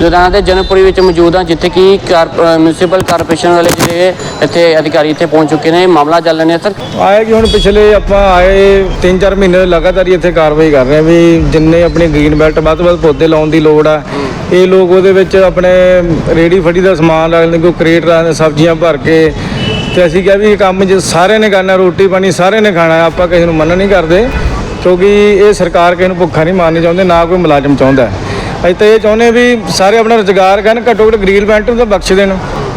ਲੁਧਿਆਣਾ ਦੇ ਜਨਪੁਰੀ ਵਿੱਚ ਮੌਜੂਦ ਹਾਂ ਜਿੱਥੇ ਕਿ ਮਿਊਨਿਸਪਲ ਕਾਰਪੋਰੇਸ਼ਨ ਵਾਲੇ ਜਿਹੜੇ ਇੱਥੇ ਅਧਿਕਾਰੀ ਇੱਥੇ ਪਹੁੰਚ ਚੁੱਕੇ ਨੇ। ਮਾਮਲਾ ਚੱਲ ਰਿਹਾ ਸਰ? ਆਏ ਕਿ ਹੁਣ ਪਿਛਲੇ ਆਪਾਂ ਆਏ 3-4 ਮਹੀਨੇ ਲਗਾਤਾਰ ਹੀ ਇੱਥੇ ਕਾਰਵਾਈ ਕਰ ਰਹੇ ਹਾਂ ਵੀ ਜਿੰਨੇ ਆਪਣੇ ਗ੍ਰੀਨ ਬੈਲਟ ਵੱਧ ਤੋਂ ਵੱਧ ਪੌਦੇ ਲਾਉਣ ਦੀ ਲੋੜ ਆ। ਇਹ ਲੋਕ ਉਹਦੇ ਵਿੱਚ ਆਪਣੇ ਰੇੜੀ ਫੜੀ ਦਾ ਸਮਾਨ ਰੱਖਦੇ ਕੋਈ ਕਰੇਟ ਰੱਖਦੇ ਸਬਜ਼ੀਆਂ ਭਰ ਕੇ। ਤੇ ਅਸੀਂ ਕਿਹਾ ਵੀ ਇਹ ਕੰਮ ਜੇ ਸਾਰਿਆਂ ਨੇ ਕਰਨਾ, ਰੋਟੀ ਪਾਣੀ ਸਾਰਿਆਂ ਨੇ ਖਾਣਾ, ਆਪਾਂ ਕਿਸੇ ਨੂੰ ਮਨਾ ਨਹੀਂ ਕਰਦੇ। ਕਿਉਂਕਿ ਇਹ ਸਰਕਾਰ ਕਿਸੇ ਨੂੰ ਭੁੱਖਾ ਨਹੀਂ ਮਾਰਨੀ ਚਾਹੁੰਦੇ, ਨਾ ਕੋਈ ਮੁਲਾਜ਼ਮ ਚਾਹੁੰਦਾ। ਅਸੀਂ ਤਾਂ ਇਹ ਚਾਹੁੰਦੇ ਵੀ ਸਾਰੇ ਆਪਣਾ ਰੁਜ਼ਗਾਰ ਕਰਨ ਘੱਟੋ ਘੱਟ ਗ੍ਰੀਨ ਬੈਲਟ ਨੂੰ ਤਾਂ ਬਖਸ਼ ਦੇਣ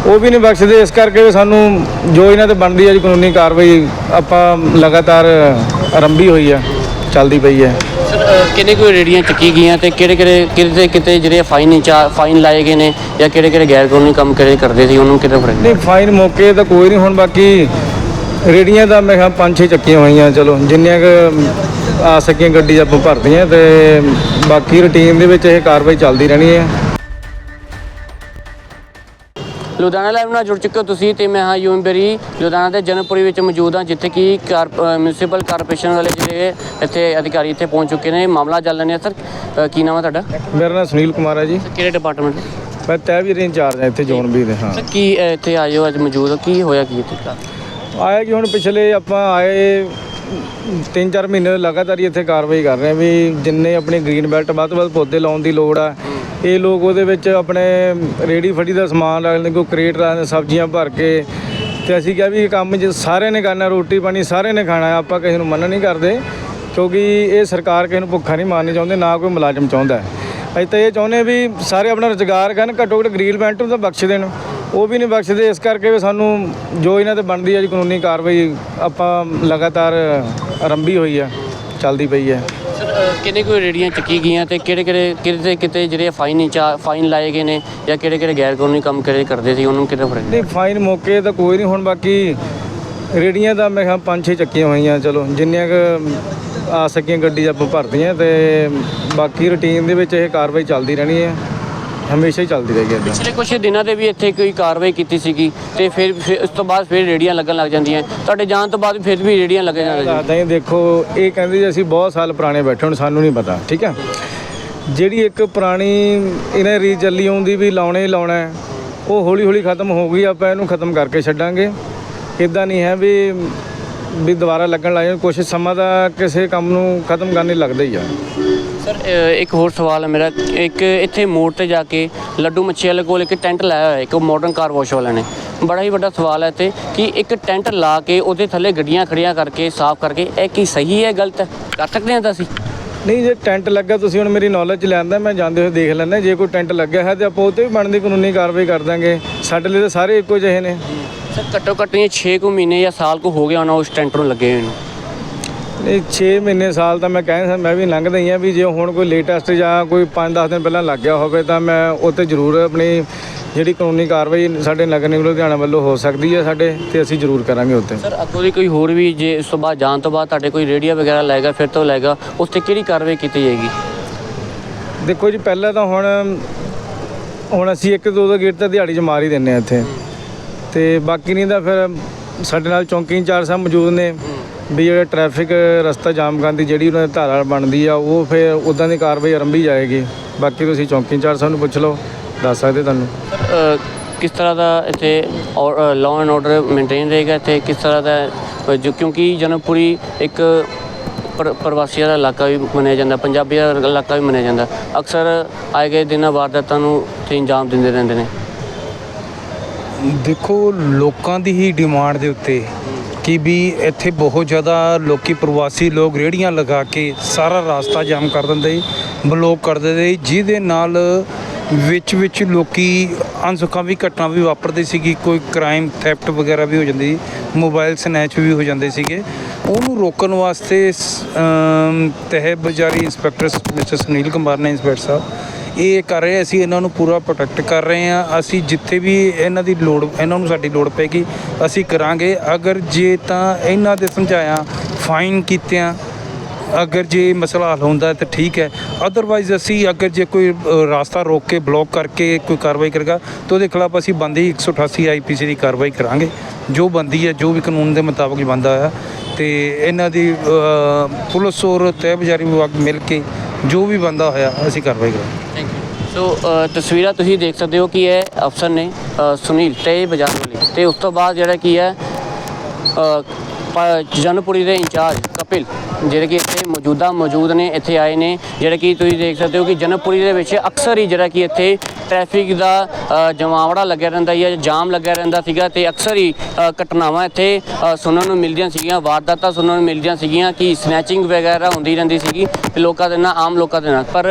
ਉਹ ਵੀ ਨਹੀਂ ਬਖਸ਼ਦੇ ਇਸ ਕਰਕੇ ਸਾਨੂੰ ਜੋ ਇਹਨਾਂ ਤੇ ਬਣਦੀ ਹੈ ਜੀ ਕਾਨੂੰਨੀ ਕਾਰਵਾਈ ਆਪਾਂ ਲਗਾਤਾਰ ਆਰੰਭੀ ਹੋਈ ਆ ਚੱਲਦੀ ਪਈ ਹੈ। ਕਿਹਨੇ ਕੋਈ ਰੇੜੀਆਂ ਚੱਕੀ ਗਈਆਂ ਤੇ ਕਿਹੜੇ ਕਿਹੜੇ ਕਿਤੇ ਕਿਤੇ ਜਿਹੜੇ ਫਾਈਨ ਫਾਈਨ ਲਾਏ ਗਏ ਨੇ ਜਾਂ ਕਿਹੜੇ ਕਿਹੜੇ ਗੈਰ ਕਾਨੂੰਨੀ ਕੰਮ ਕਿਹੜੇ ਕਰਦੇ ਸੀ ਉਹਨੂੰ ਕਿਤੇ ਫ਼ਰਕ ਨਹੀਂ ਫਾਈਨ ਮੌਕੇ ਤਾਂ ਕੋਈ ਨਹੀਂ ਹੁਣ ਬਾਕੀ ਰੇੜੀਆਂ ਦਾ ਮੈਂ ਕਿਹਾ ਪੰਜ ਛੇ ਚੱਕੀਆਂ ਹੋਈਆਂ ਚਲੋ ਜਿੰਨੀਆਂ ਕੁ ਆ ਸਕੀਆਂ ਗੱਡੀ ਆਪਾਂ ਭਰਦੀਆਂ ਤੇ ਬਾਕੀ ਰੁਟੀਨ ਦੇ ਵਿੱਚ ਇਹ ਕਾਰਵਾਈ ਚੱਲਦੀ ਰਹਿਣੀ ਹੈ। ਲੁਧਿਆਣਾ ਲਾਈਵ ਨਾਲ ਜੁੜ ਚੁੱਕੇ ਹੋ ਤੁਸੀਂ ਤੇ ਮੈਂ ਹਾਂ ਬੇਰੀ। ਲੁਧਿਆਣਾ ਦੇ ਜਨਪੁਰੀ ਵਿੱਚ ਮੌਜੂਦ ਹਾਂ ਜਿੱਥੇ ਕਿ ਮਿਊਨਿਸਪਲ ਕਾਰਪੋਰੇਸ਼ਨ ਵਾਲੇ ਜਿਹੜੇ ਇੱਥੇ ਅਧਿਕਾਰੀ ਇੱਥੇ ਪਹੁੰਚ ਚੁੱਕੇ ਨੇ। ਮਾਮਲਾ ਚੱਲ ਰਿਹਾ ਸਰ। ਕੀ ਨਾਮ ਹੈ ਤੁਹਾਡਾ? ਮੇਰਾ ਨਾਮ ਸੁਨੀਲ ਕੁਮਾਰ ਹੈ ਜੀ। ਕਿਹੜੇ ਡਿਪਾਰਟਮੈਂਟ ਮੈਂ ਵੀ ਇੰਚਾਰਜ ਹਾਂ ਇੱਥੇ ਜ਼ੋਨ ਵੀ ਦੇ ਹਾਂ। ਸਰ ਕੀ ਇੱਥੇ ਆਏ ਹੋ ਅੱਜ ਮੌਜੂਦ ਕੀ ਹੋਇਆ ਕੀ ਇੱਥੇ? ਆਇਆ ਕਿ ਹੁਣ ਪਿਛਲੇ ਆਪਾਂ ਆਏ 3-4 ਮਹੀਨੇ ਲਗਾਤਾਰ ਹੀ ਇੱਥੇ ਕਾਰਵਾਈ ਕਰ ਰਹੇ ਹਾਂ ਵੀ ਜਿੰਨੇ ਆਪਣੀ ਗ੍ਰੀਨ ਬੈਲਟ ਵੱਧ ਤੋਂ ਵੱਧ ਪੌਦੇ ਲਾਉਣ ਦੀ ਲੋੜ ਆ। ਇਹ ਲੋਕ ਉਹਦੇ ਵਿੱਚ ਆਪਣੇ ਰੇੜੀ ਫੜੀ ਦਾ ਸਮਾਨ ਰੱਖਦੇ ਕੋਈ ਕਰੇਟ ਰੱਖਦੇ ਸਬਜ਼ੀਆਂ ਭਰ ਕੇ। ਤੇ ਅਸੀਂ ਕਿਹਾ ਵੀ ਇਹ ਕੰਮ ਜੇ ਸਾਰਿਆਂ ਨੇ ਕਰਨਾ ਰੋਟੀ ਪਾਣੀ ਸਾਰਿਆਂ ਨੇ ਖਾਣਾ ਆਪਾਂ ਕਿਸੇ ਨੂੰ ਮਨਾ ਨਹੀਂ ਕਰਦੇ। ਕਿਉਂਕਿ ਇਹ ਸਰਕਾਰ ਕਿਸੇ ਨੂੰ ਭੁੱਖਾ ਨਹੀਂ ਮਾਰਨੀ ਚਾਹੁੰਦੇ ਨਾ ਕੋਈ ਮੁਲਾਜ਼ਮ ਚਾਹੁੰਦਾ। ਅਸੀਂ ਤਾਂ ਇਹ ਚਾਹੁੰਦੇ ਵੀ ਸਾਰੇ ਆਪਣਾ ਰੁਜ਼ਗਾਰ ਕਰਨ ਘੱਟੋ ਘੱਟ ਗ੍ਰੀਨ ਬੈਲਟ ਨੂੰ ਤਾਂ ਬਖਸ਼ ਦੇਣ। ਉਹ ਵੀ ਨਹੀਂ ਬਖਸ਼ਦੇ ਇਸ ਕਰਕੇ ਵੀ ਸਾਨੂੰ ਜੋ ਇਹਨਾਂ ਤੇ ਬਣਦੀ ਹੈ ਜੀ ਕਾਨੂੰਨੀ ਕਾਰਵਾਈ ਆਪਾਂ ਲਗਾਤਾਰ ਆਰੰਭੀ ਹੋਈ ਆ ਚੱਲਦੀ ਪਈ ਹੈ ਕਿਹਨੇ ਕੋਈ ਰੇੜੀਆਂ ਚੱਕੀ ਗਈਆਂ ਤੇ ਕਿਹੜੇ ਕਿਹੜੇ ਕਿਤੇ ਕਿਤੇ ਜਿਹੜੇ ਫਾਈਨ ਫਾਈਨ ਲਾਏ ਗਏ ਨੇ ਜਾਂ ਕਿਹੜੇ ਕਿਹੜੇ ਗੈਰ ਕਾਨੂੰਨੀ ਕੰਮ ਕਿਹੜੇ ਕਰਦੇ ਸੀ ਉਹਨੂੰ ਕਿਤੇ ਫ਼ਰਕ ਨਹੀਂ ਫਾਈਨ ਮੌਕੇ ਤਾਂ ਕੋਈ ਨਹੀਂ ਹੁਣ ਬਾਕੀ ਰੇੜੀਆਂ ਦਾ ਮੈਂ ਕਿਹਾ ਪੰਜ ਛੇ ਚੱਕੀਆਂ ਹੋਈਆਂ ਚਲੋ ਜਿੰਨੀਆਂ ਕੁ ਆ ਸਕੀਆਂ ਗੱਡੀ ਆਪਾਂ ਭਰਦੀਆਂ ਤੇ ਬਾਕੀ ਰੁਟੀਨ ਦੇ ਵਿੱਚ ਇਹ ਕਾਰਵਾਈ ਚੱਲਦੀ ਰਹਿਣੀ ਹੈ ਹਮੇਸ਼ਾ ਹੀ ਚੱਲਦੀ ਰਹੇਗੀ ਇੱਦਾਂ। ਪਿਛਲੇ ਕੁਝ ਦਿਨਾਂ ਦੇ ਵੀ ਇੱਥੇ ਕੋਈ ਕਾਰਵਾਈ ਕੀਤੀ ਸੀਗੀ ਤੇ ਫਿਰ ਫਿਰ ਉਸ ਤੋਂ ਬਾਅਦ ਫਿਰ ਰੇੜੀਆਂ ਲੱਗਣ ਲੱਗ ਜਾਂਦੀਆਂ। ਤੁਹਾਡੇ ਜਾਣ ਤੋਂ ਬਾਅਦ ਫਿਰ ਵੀ ਰੇੜੀਆਂ ਲੱਗ ਜਾਂਦੀਆਂ। ਦੱਸਦਾ ਹੀ ਦੇਖੋ ਇਹ ਕਹਿੰਦੇ ਜੀ ਅਸੀਂ ਬਹੁਤ ਸਾਲ ਪੁਰਾਣੇ ਬੈਠੇ ਹੁਣ ਸਾਨੂੰ ਨਹੀਂ ਪਤਾ ਠੀਕ ਹੈ ਜਿਹੜੀ ਇੱਕ ਪੁਰਾਣੀ ਇਹਨਾਂ ਰੀਤ ਚੱਲੀ ਆਉਂਦੀ ਵੀ ਲਾਉਣੇ ਹੀ ਲਾਉਣਾ ਹੈ, ਉਹ ਹੌਲੀ ਹੌਲੀ ਖਤਮ ਹੋ ਗਈ ਆਪਾਂ ਇਹਨੂੰ ਖਤਮ ਕਰਕੇ ਛੱਡਾਂਗੇ। ਇਦਾਂ ਨਹੀਂ ਹੈ ਵੀ ਵੀ ਦੁਬਾਰਾ ਲੱਗਣ ਲੱਗ ਜਾਣ ਕੁਛ ਸਮਾਂ ਦਾ ਕਿਸੇ ਕੰਮ ਨੂੰ ਖਤਮ ਕਰਨ ਲਈ ਲੱਗਦਾ ਹੀ ਆ। ਸਰ ਇੱਕ ਹੋਰ ਸਵਾਲ ਹੈ ਮੇਰਾ। ਇੱਕ ਇੱਥੇ ਮੋੜ ਤੇ ਜਾ ਕੇ ਲੱਡੂ ਮੱਛੀ ਵਾਲੇ ਕੋਲ ਇੱਕ ਟੈਂਟ ਲਾਇਆ ਹੋਇਆ ਇੱਕ ਮਾਡਰਨ ਕਾਰ ਵਾਸ਼ ਵਾਲਿਆਂ ਨੇ। ਬੜਾ ਹੀ ਵੱਡਾ ਸਵਾਲ ਹੈ ਇੱਥੇ ਕਿ ਇੱਕ ਟੈਂਟ ਲਾ ਕੇ ਉਹਦੇ ਥੱਲੇ ਗੱਡੀਆਂ ਖੜੀਆਂ ਕਰਕੇ ਸਾਫ਼ ਕਰਕੇ ਇਹ ਕੀ ਸਹੀ ਹੈ ਗਲਤ ਹੈ? ਕਰ ਸਕਦੇ ਹਾਂ ਤਾਂ ਅਸੀਂ? ਨਹੀਂ ਜੇ ਟੈਂਟ ਲੱਗਾ ਤੁਸੀਂ ਹੁਣ ਮੇਰੀ ਨੌਲੇਜ ਚ ਲੈਂਦਾ ਮੈਂ ਜਾਂਦੇ ਹੋਏ ਦੇਖ ਲੈਂਦਾ ਜੇ ਕੋਈ ਟੈਂਟ ਲੱਗਿਆ ਹੈ ਤੇ ਆਪਾਂ ਉਹ ਤੇ ਵੀ ਬਣਦੀ ਕਾਨੂੰਨੀ ਕਾਰਵਾਈ ਕਰ ਦਾਂਗੇ। ਸਾਡੇ ਲਈ ਤਾਂ ਸਾਰੇ ਇੱਕੋ ਜਿਹੇ ਨੇ। ਸਰ ਘੱਟੋ ਘੱਟ ਇਹ 6 ਕੁ ਮਹੀਨੇ ਜਾਂ ਸਾਲ ਕੁ ਹੋ ਗਿਆ ਹੋਣਾ ਉਸ ਟੈਂਟ ਨੂੰ ਲੱਗੇ ਹੋਏ ਨੂੰ। ਨਹੀਂ 6 ਮਹੀਨੇ ਸਾਲ ਤਾਂ ਮੈਂ ਕਹਿੰਦਾ ਮੈਂ ਵੀ ਲੰਘਦਾ ਹੀ ਆ ਵੀ ਜੇ ਹੁਣ ਕੋਈ ਲੇਟੈਸਟ ਜਾਂ ਕੋਈ 5-10 ਦਿਨ ਪਹਿਲਾਂ ਲੱਗ ਗਿਆ ਹੋਵੇ ਤਾਂ ਮੈਂ 'ਤੇ ਜ਼ਰੂਰ ਆਪਣੀ ਜਿਹੜੀ ਕਾਨੂੰਨੀ ਕਾਰਵਾਈ ਸਾਡੇ ਨਗਰ ਨਿਗਮ ਲੁਧਿਆਣਾ ਵੱਲੋਂ ਹੋ ਸਕਦੀ ਹੈ ਸਾਡੇ ਤੇ ਅਸੀਂ ਜ਼ਰੂਰ ਕਰਾਂਗੇ ਉੱਤੇ ਸਰ ਅੱਗੋਂ ਦੀ ਕੋਈ ਹੋਰ ਵੀ ਜੇ ਇਸ ਤੋਂ ਬਾਅਦ ਜਾਣ ਤੋਂ ਬਾਅਦ ਤੁਹਾਡੇ ਕੋਈ ਰੇਡੀਆ ਵਗੈਰਾ ਲਾਏਗਾ ਫਿਰ ਤੋਂ ਲਾਏਗਾ ਉਸ ਤੇ ਕਿਹੜੀ ਕਾਰਵਾਈ ਕੀਤੀ ਜਾਏਗੀ? ਦੇਖੋ ਜੀ ਪਹਿਲਾਂ ਤਾਂ ਹੁਣ ਹੁਣ ਅਸੀਂ ਇੱਕ ਦੋ ਦੋ ਗੇਟ ਤਾਂ ਦਿਹਾੜੀ 'ਚ ਮਾਰ ਹੀ ਦਿੰਨੇ ਆ ਇੱਥੇ। ਤੇ ਬਾਕੀ ਨਹੀਂ ਤਾਂ ਫਿਰ ਸਾਡੇ ਨਾਲ ਚੌਂਕੀ ਇੰਚਾਰਜ ਸਾਹਿਬ ਮੌਜੂਦ ਨੇ। ਵੀ ਜਿਹੜਾ ਟ੍ਰੈਫਿਕ ਰਸਤਾ ਜਾਮ ਕਰਨ ਦੀ ਜਿਹੜੀ ਉਹਨਾਂ ਦੀ ਧਾਰਾ ਬਣਦੀ ਆ ਉਹ ਫਿਰ ਉਦਾਂ ਦੀ ਕਾਰਵਾਈ ਆਰੰਭੀ ਜਾਏਗੀ। ਬਾਕੀ ਤੁਸੀਂ ਚੌਂਕੀ ਇੰਚਾਰਜ ਸਾਹਿਬ ਨੂੰ ਪੁੱਛ ਲਓ ਦੱਸ ਸਕਦੇ ਤੁਹਾਨੂੰ। ਕਿਸ ਤਰ੍ਹਾਂ ਦਾ ਇੱਥੇ ਲਾਅ ਐਂਡ ਆਰਡਰ ਮੇਨਟੇਨ ਰਹੇਗਾ ਇੱਥੇ? ਕਿਸ ਤਰ੍ਹਾਂ ਦਾ ਅ, ਜੋ ਕਿਉਂਕਿ ਜਨਮਪੁਰੀ ਇੱਕ ਪਰ- ਪ੍ਰਵਾਸੀਆਂ ਦਾ ਇਲਾਕਾ ਵੀ ਮੰਨਿਆ ਜਾਂਦਾ ਪੰਜਾਬੀਆਂ ਦਾ ਇਲਾਕਾ ਵੀ ਮੰਨਿਆ ਜਾਂਦਾ। ਅਕਸਰ ਆਏ ਗਏ ਦਿਨਾਂ ਵਾਰਦਾਤਾਂ ਨੂੰ ਤੇ ਇੰਜਾਮ ਦਿੰਦੇ ਰਹਿੰਦੇ ਨੇ। ਦੇਖੋ, ਲੋਕਾਂ ਦੀ ਹੀ ਡਿਮਾਂਡ ਦੇ ਉੱਤੇ ਕਿ ਵੀ ਇੱਥੇ ਬਹੁਤ ਜ਼ਿਆਦਾ ਲੋਕੀ ਪ੍ਰਵਾਸੀ ਲੋਕ ਰੇੜੀਆਂ ਲਗਾ ਕੇ ਸਾਰਾ ਰਾਸਤਾ ਜਾਮ ਕਰ ਦਿੰਦੇ ਬਲੌਕ ਕਰ ਦਿੰਦੇ। ਜਿਹਦੇ ਨਾਲ ਵਿੱਚ ਵਿੱਚ ਲੋਕੀ ਅਨਸੁਖਾਂ ਵੀ ਘਟਨਾ ਵੀ ਵਾਪਰਦੀ ਸੀਗੀ, ਕੋਈ ਕ੍ਰਾਈਮ ਥੈਫਟ ਵਗੈਰਾ ਵੀ ਹੋ ਜਾਂਦੀ ਮੋਬਾਈਲ ਸਨੈਚ ਵੀ ਹੋ ਜਾਂਦੇ ਸੀਗੇ। ਉਹਨੂੰ ਰੋਕਣ ਵਾਸਤੇ ਸ- ਤਹਿ ਬਜ਼ਾਰੀ ਇੰਸਪੈਕਟਰ ਮਿਸਟਰ ਸੁਨੀਲ ਕੁਮਾਰ ਨੇ ਇੰਸਪੈਕਟਰ ਸਾਹਿਬ ਇਹ ਕਰ ਰਹੇ ਅਸੀਂ ਇਹਨਾਂ ਨੂੰ ਪੂਰਾ ਪ੍ਰੋਟੈਕਟ ਕਰ ਰਹੇ ਹਾਂ ਅਸੀਂ ਜਿੱਥੇ ਵੀ ਇਹਨਾਂ ਦੀ ਲੋੜ, ਇਹਨਾਂ ਨੂੰ ਸਾਡੀ ਲੋੜ ਪੈਗੀ ਅਸੀਂ ਕਰਾਂਗੇ। ਅਗਰ ਜੇ ਤਾਂ ਇਹਨਾਂ ਦੇ ਸਮਝਾਇਆ ਫਾਈਨ ਕੀਤਿਆਂ। ਅਗਰ ਜੇ ਮਸਲਾ ਹੱਲ ਹੁੰਦਾ ਤਾਂ ਠੀਕ ਹੈ। ਅਦਰਵਾਈਜ਼ ਅਸੀਂ ਅਗਰ ਜੇ ਕੋਈ ਰਾਸਤਾ ਰੋਕ ਕੇ ਬਲੌਕ ਕਰਕੇ ਕੋਈ ਕਾਰਵਾਈ ਕਰੇਗਾ, ਤਾਂ ਉਹਦੇ ਖਿਲਾਫ ਅਸੀਂ ਬੰਦੀ 188 ਆਈਪੀਸੀ ਦੀ ਕਾਰਵਾਈ ਕਰਾਂਗੇ। ਜੋ ਬੰਦੀ ਹੈ, ਜੋ ਵੀ ਕਾਨੂੰਨ ਦੇ ਮੁਤਾਬਕ ਬੰਦਾ ਹੈ ਤੇ ਇਹਨਾਂ ਦੀ ਪੁਲਿਸ ਔਰ ਤਹਿ ਵਿਭਾਗ ਮਿਲ ਕੇ ਜੋ ਵੀ ਬੰਦਾ ਹੋਇਆ ਅਸੀਂ ਕਾਰਵਾਈ ਕਰਾਂਗੇ। ਥੈਂਕ ਯੂ ਸੋ ਅ, ਤਸਵੀਰਾਂ ਤੁਸੀਂ ਦੇਖ ਸਕਦੇ ਹੋ ਕਿ ਇਹ ਅਫਸਰ ਨੇ ਅ, ਸੁਨੀਲ ਤੇ ਬਜਾਜ ਵਾਲੀ। ਤੇ ਉਸ ਤੋਂ ਬਾਅਦ ਜਿਹੜਾ ਕੀ ਹੈ ਅ, ਪ- ਜਨਪੁਰੀ ਦੇ ਇੰਚਾਰਜ ਕਪਿਲ ਜਿਹੜੇ ਕਿ ਇੱਥੇ ਮੌਜੂਦਾ ਮੌਜੂਦ ਨੇ ਇੱਥੇ ਆਏ ਨੇ। ਜਿਹੜੇ ਕਿ ਤੁਸੀਂ ਦੇਖ ਸਕਦੇ ਹੋ ਕਿ ਜਨਪੁਰੀ ਦੇ ਵਿੱਚ ਅਕਸਰ ਹੀ ਜਿਹੜਾ ਕਿ ਇੱਥੇ ਟ੍ਰੈਫਿਕ ਦਾ ਜਮਾਵੜਾ ਲੱਗਿਆ ਰਹਿੰਦਾ ਹੈ ਜਾਮ ਲੱਗਿਆ ਰਹਿੰਦਾ ਸੀਗਾ ਤੇ ਅਕਸਰ ਹੀ ਘਟਨਾਵਾਂ ਇੱਥੇ ਸੁਣਨ ਨੂੰ ਮਿਲਦੀਆਂ ਸੀਗੀਆਂ ਵਾਰਦਾਤਾਂ ਸੁਣਨ ਨੂੰ ਮਿਲਦੀਆਂ ਸੀਗੀਆਂ ਕਿ ਸਨੈਚਿੰਗ ਵਗੈਰਾ ਹੁੰਦੀ ਰਹਿੰਦੀ ਸੀਗੀ ਤੇ ਲੋਕਾਂ ਦੇ ਨਾਲ ਆਮ ਲੋਕਾਂ ਦੇ ਨਾਲ। ਪਰ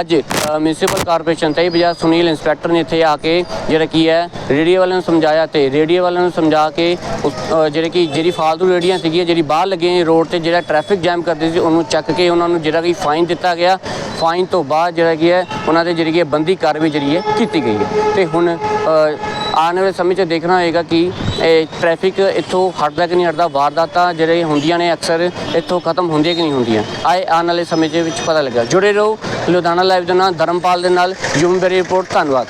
ਅੱਜ ਮਿਊਨਿਸਪਲ ਕਾਰਪੋਰੇਸ਼ਨ ਤੇ ਬਜਾਜ ਸੁਨੀਲ ਇੰਸਪੈਕਟਰ ਨੇ ਇੱਥੇ ਆ ਕੇ ਜਿਹੜਾ ਕੀ ਹੈ ਰੇਡੀਓ ਵਾਲਿਆਂ ਨੂੰ ਸਮਝਾਇਆ ਤੇ ਰੇਡੀਓ ਵਾਲਿਆਂ ਨੂੰ ਸਮਝਾ ਕੇ ਉਸ ਅ, ਜਿਹੜੇ ਕਿ ਜਿਹੜੀ ਫਾਲਤੂ ਰੇੜੀਆਂ ਸੀਗੀਆਂ ਜਿਹੜੀ ਬਾਹਰ ਲੱਗੀਆਂ ਰੋਡ ਤੇ ਜਿਹੜਾ ਟ੍ਰੈਫਿਕ ਜਾਮ ਕਰਦੇ ਸੀ ਉਹਨੂੰ ਚੱਕ ਕੇ ਉਹਨਾਂ ਨੂੰ ਜਿਹੜਾ ਕਿ ਫਾਈਨ ਦਿੱਤਾ ਗਿਆ। ਫਾਈਨ ਤੋਂ ਬਾਅਦ ਜਿਹੜਾ ਕੀ ਹੈ ਉਹਨਾਂ ਦੇ ਜਿਹੜੀ ਹੈ ਬੰਦੀ ਕਾਰਵਾਈ ਜਿਹੜੀ ਹੈ, ਕੀਤੀ ਗਈ ਹੈ। ਤੇ ਹੁਣ ਆਉਣ ਵਾਲੇ ਸਮੇਂ 'ਚ ਦੇਖਣਾ ਹੋਏਗਾ ਕਿ, ਇਹ ਟ੍ਰੈਫਿਕ ਇੱਥੋਂ ਹਟਦਾ ਕਿ ਨਹੀਂ ਹਟਦਾ, ਵਾਰਦਾਤਾਂ ਜਿਹੜੇ ਹੁੰਦੀਆਂ ਨੇ ਅਕਸਰ, ਇੱਥੋਂ ਖਤਮ ਹੁੰਦੀਆਂ ਕਿ ਨਹੀਂ ਹੁੰਦੀਆਂ? ਆਏ ਆਉਣ ਵਾਲੇ ਸਮੇਂ ਦੇ ਵਿੱਚ ਪਤਾ ਲੱਗਾ ਜੁੜੇ ਰਹੋ, ਲੁਧਿਆਣਾ ਲਾਈਵ ਦੇ ਨਾਲ, ਧਰਮਪਾਲ ਦੇ ਨਾਲ, ਯੂਮ ਬੇਰੀ ਰਿਪੋਰਟ ਧੰਨਵਾਦ।